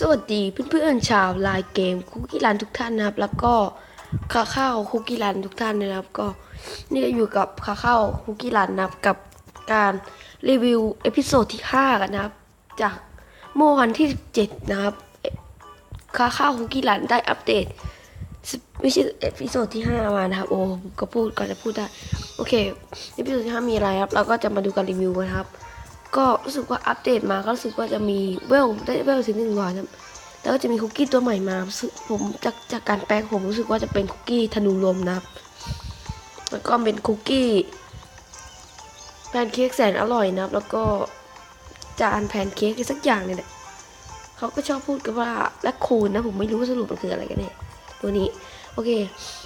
สวัสดีเพื่อนๆชาวไลน์เกมคุกกี้รันทุกท่านนะครับ แล้วก็ข้าข้าวคุกกี้รันทุกท่านนะครับ ก็นี่ก็อยู่กับข้าข้าวคุกกี้รันนะครับกับการรีวิวเอพิโซดที่ 5 กันนะครับ จากเมื่อวันที่ 17 นะครับข้าข้าวคุกกี้รันได้อัปเดตไม่ใช่เอพิโซดที่ 5 มานะครับ โอ้ก็พูดก็จะพูดได้ โอเคเอพิโซดที่ 5 มีอะไรครับ เราก็จะมาดูการรีวิวกันครับ ก็รู้สึกว่าอัปเดตมาก็รู้สึกว่าจะมีเวลได้เวลถึงหนึ่งร้อยนะแล้วก็จะมีคุกกี้ตัวใหม่มาผมจากจากการแปลงผมรู้สึกว่าจะเป็นคุกกี้ธนูลมนะครับแล้วก็เป็นคุกกี้แพนเค้กแสนอร่อยนะครับ แล้วก็จานแพนเค้กสักอย่างเนี่ยแหละเขาก็ชอบพูดกันว่าและคูนนะผมไม่รู้ว่าสรุปมันคืออะไรกันเนี่ยตัวนี้โอเค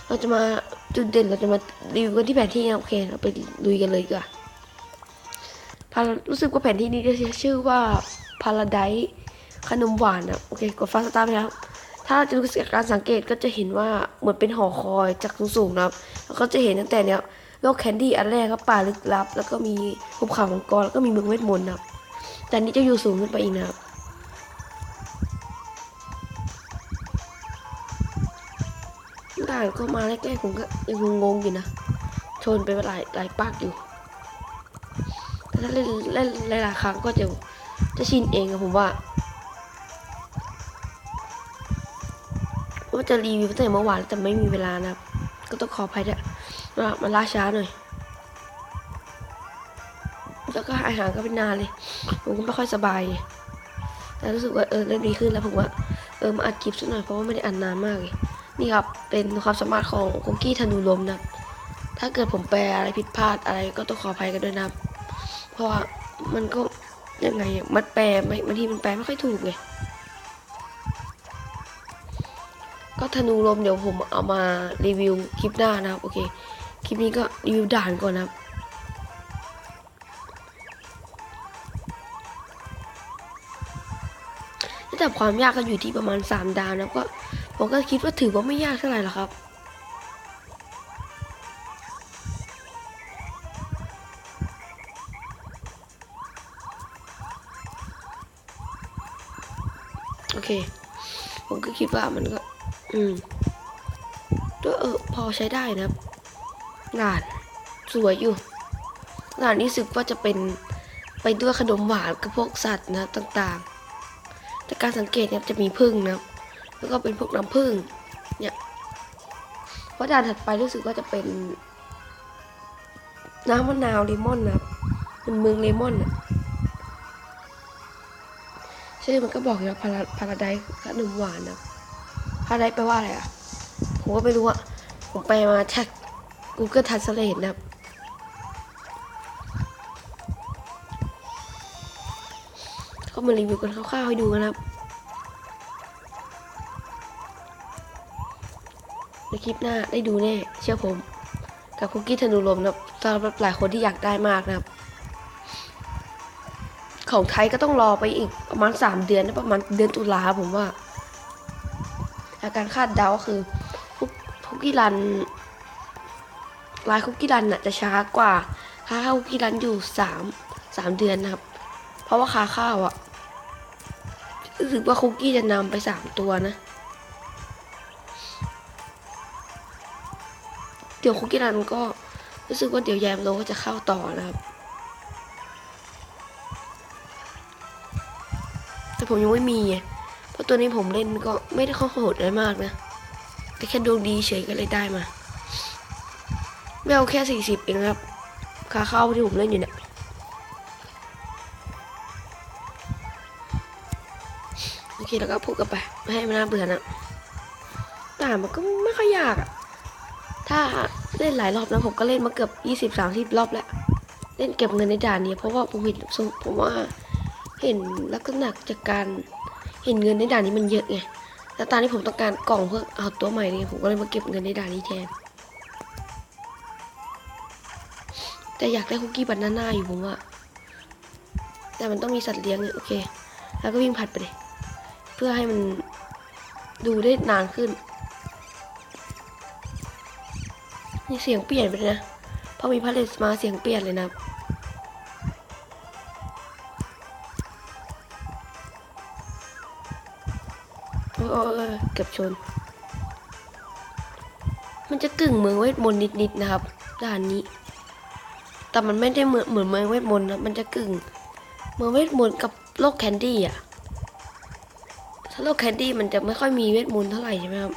เราจะมาจุดเด่นเราจะมารีวิวกันที่แผนที่นะโอเค เราไปลุยกันเลยดีกว่า รู้สึกว่าแผนที่นี้จะชื่อว่าพาราไดขนมหวานนะโอเค กดฟาสตาร์ไปแล้ว ถ้าจะดูจากการสังเกตก็จะเห็นว่าเหมือนเป็นหอคอยจากสูงๆนะครับ แล้วก็จะเห็นตั้งแต่เนี้ยโลกแคนดี้อันแรกก็ป่าลึกลับ แล้วก็มีภูเขามังกรแล้วก็มีเมืองเวทมนต์นะครับ แต่นี้จะอยู่สูงขึ้นไปอีกนะครับด่านก็มาแรกๆผมก็ยังงงๆอยู่นะ ชนไปหลายหลายปากอยู่ ถ้าเล่นเล่นหลายๆครั้งก็จะจะชินเองอะผมว่าว่าจะรีวิวตั้งแต่เมื่อวานแต่ไม่มีเวลานะครับ ก็ต้องขออภัยด้วยว่ามันล่าช้าหน่อยแล้วก็หาหางก็เป็นนานเลย ผมก็ไม่ค่อยสบายแต่รู้สึกว่าเออเริ่มดีขึ้นแล้วผมว่าเออมาอัดคลิปสักหน่อยเพราะว่าไม่ได้อัดนานมากเลยนี่ครับเป็นความสามารถของคุกกี้ธนูลมนะถ้าเกิดผมแปลอะไรผิดพลาดอะไรก็ต้องขออภัยกันด้วยนะครับ ราะว่ามันก็ยังไงอะมันแปลไม่บางทีมันแปลไม่ค่อยถูกไงก็ธนูลมเดี๋ยวผมเอามารีวิวคลิปหน้านะครับ โอเค คลิปนี้ก็รีวิวด่านก่อนนะครับระดับความยากก็อยู่ที่ประมาณ 3 ดาวนะก็ผมก็คิดว่าถือว่าไม่ยากเท่าไหร่หรอกครับ โอเค ผมก็คิดว่ามันก็ อืมก็เออพอใช้ได้นะครับงานสวยอยู่งานนี้สึกว่าจะเป็นไปด้วยขนมหวานกับพวกสัตว์นะต่างๆ แต่การสังเกตเนี่ยจะมีพึ่งนะแล้วก็เป็นพวกน้ำพึ่งเนี่ยเพราะด่านถัดไปรู้สึกว่าจะเป็น น้ำมะนาวเลมอนนะเป็นเมืองเลมอนอะ ชื่อมันก็บอกอยู่ว่าพาราพาราไดขนมหวานนะพาราไดแปลว่าอะไรอะผมก็ไม่รู้อะผมไปมาจาก Google Translate นะครับก็มารีวิวกันคร่าวๆให้ดูกันนะครับในคลิปหน้าได้ดูแน่ เชื่อผม กับคุกกี้ธนูลมนะครับสำหรับหลายคนที่อยากได้มากนะครับ ของไทยก็ต้องรอไปอีกประมาณ3เดือนนะประมาณเดือนตุลาผมว่าอาการคาดเดาก็คือคุกคุกกี้รันลายคุกกี้รันน่ะจะช้ากว่าค่าข้าวคุกกี้รันอยู่สามสามเดือนนะครับ เพราะว่าค่าข้าวอะรู้สึกว่าคุกกี้จะนำไปสามตัวนะ เดี๋ยวคุกกี้รันก็รู้สึกว่าเดี๋ยวแยมโลก็จะเข้าต่อนะครับ ผมยังไม่มี เพราะตัวนี้ผมเล่นก็ไม่ได้ข้าโหดอะไรมากนะ แต่แค่ดวงดีเฉยก็เลยได้มาไม่เอาแค่สี่สิบเองครับค่าเข้าที่ผมเล่นอยู่เนี่ย โอเคแล้วก็พูดกันไป ไม่ให้มันน่าเบื่อนะแต่มันก็ไม่ค่อยยากอะถ้าเล่นหลายรอบนะผมก็เล่นมาเกือบยี่สิบสามสิบรอบแล้ว เล่นเก็บเงินในด่านนี้เพราะว่าผมเห็นผมว่า เห็นลักษณะจากการเห็นเงินในด่านนี้มันเยอะไงแล้วตอนนี้ผมต้องการกล่องเพื่อเอาตัวใหม่นี่ผมก็เลยมาเก็บเงินในด่านนี้แทนแต่อยากได้คุกกี้บานาน่าอยู่ผมว่าแต่มันต้องมีสัตว์เลี้ยงเนี่ยโอเค แล้วก็วิ่งผัดไปเลย เพื่อให้มันดูได้นานขึ้นนี่เสียงเปลี่ยนไปเลยนะพอมีพาเลสมาเสียงเปลี่ยนเลยนะ ครับโอ้ยโอ้ยโอ้ยเกือบชน มันจะกึ่งเมืองเวทมนต์นิดๆนะครับ ด่านนี้ แต่มันไม่ได้เหมือนเหมือนเมืองเวทมนต์นะ มันจะกึ่ง เมืองเวทมนต์กับโลกแคนดี้อะ ถ้าโลกแคนดี้มันจะไม่ค่อยมีเวทมนต์เท่าไหร่ใช่ไหมครับ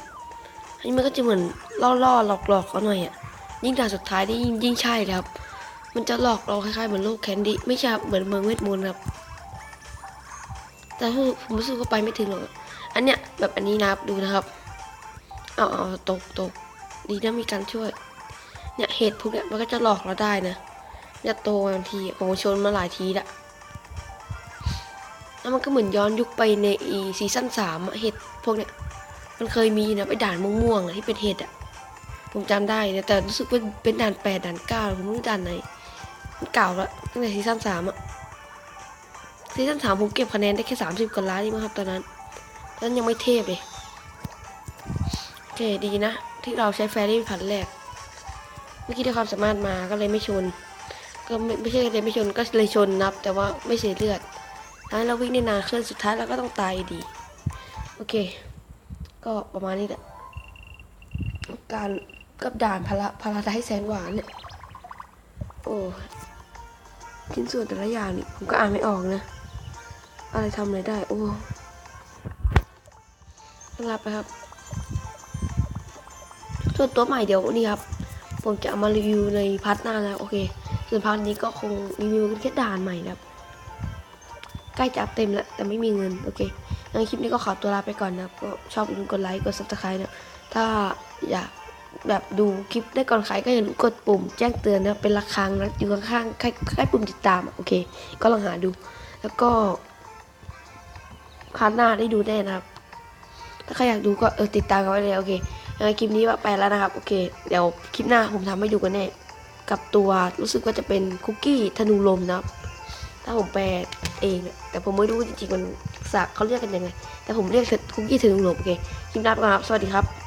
อันนี้มันก็จะเหมือนล่อๆหลอกๆเขาหน่อยอะ ยิ่งด่านสุดท้ายนี่ยิ่งยิ่งใช่เลยครับ มันจะหลอกเราคล้ายๆเหมือนโลกแคนดี้ไม่ใช่เหมือนเมืองเวทมนต์ครับ แต่ผมรู้สึกว่าไปไม่ถึงหรอกอันเนี้ยแบบอันนี้นะครับดูนะครับเอาเอาตกตกดีนะมีการช่วย เนี่ยเหตุพวกเนี้ยมันก็จะหลอกเราได้นะจะโตบางทีผมชนมาหลายทีละแล้วมันก็เหมือนย้อนยุคไปในอีซีซั่นสามเห็ดพวกเนี้ยมันเคยมีนะไปด่านม่วงๆอะที่เป็นเห็ดอะผมจำได้นะแต่รู้สึกว่าเป็นด่านแปดด่านเก้าผมไม่รู้ด่านไหนมันเก่าละตั้งแต่ซีซั่นสามอะ ซีซั่นสามผมเก็บคะแนนได้แค่สามสิบกว่าล้านนี่มั้งครับตอนนั้น ตอนนั้นยังไม่เทพเลยโอเคดีนะ ที่เราใช้แฟรี่ผันแรก เมื่อกี้ได้ความสามารถมาก็เลยไม่ชน ก็ไม่ไม่ใช่เลยไม่ชนก็เลยชนนับ แต่ว่าไม่เสียเลือดท้ายเราวิ่งได้นานขึ้นสุดท้ายเราก็ต้องตายดี โอเค ก็ประมาณนี้แหละ การกับด่านพาราพาราไดแสนหวานเนี่ย โอ้ชิ้นส่วนแต่ละอย่างนี่ผมก็อ่านไม่ออกนะ อะไรทำอะไรได้ โอ้ต้องรับไปครับส่วนตัวใหม่เดี๋ยวนี่ครับ ผมจะเอามารีวิวในพาร์ทหน้าแล้วโอเค ส่วนพาร์ทนี้ก็คงรีวิวกันแค่ด่านใหม่นะครับ ใกล้จะอัพเต็มแล้ว แต่ไม่มีเงิน โอเคงั้นคลิปนี้ก็ขอตัวลาไปก่อนนะครับ ก็ชอบอย่าลืมกดไลค์ กด subscribe นะ ถ้าอยากแบบดูคลิปได้ก่อนใครก็อย่าลืมกดปุ่มแจ้งเตือนนะ เป็นระฆังนะอยู่ข้างๆใกล้ใกล้ปุ่มติดตาม โอเค ก็ลองหาดู แล้วก็ พาร์ทหน้าได้ดูแน่นะครับ ถ้าใครอยากดูก็เออติดตามกันไว้เลยโอเคยังไงคลิปนี้ว่าไปแล้วนะครับ โอเค เดี๋ยวคลิปหน้าผมทำให้ดูกันแน่ กับตัวรู้สึกว่าจะเป็นคุกกี้ธนูลมนะครับ ถ้าผมแปลเองแต่ผมไม่รู้จริงๆมันสักเขาเรียกกันยังไง แต่ผมเรียกคุกกี้ธนูลมโอเค คลิปหน้าไปก่อนครับ สวัสดีครับ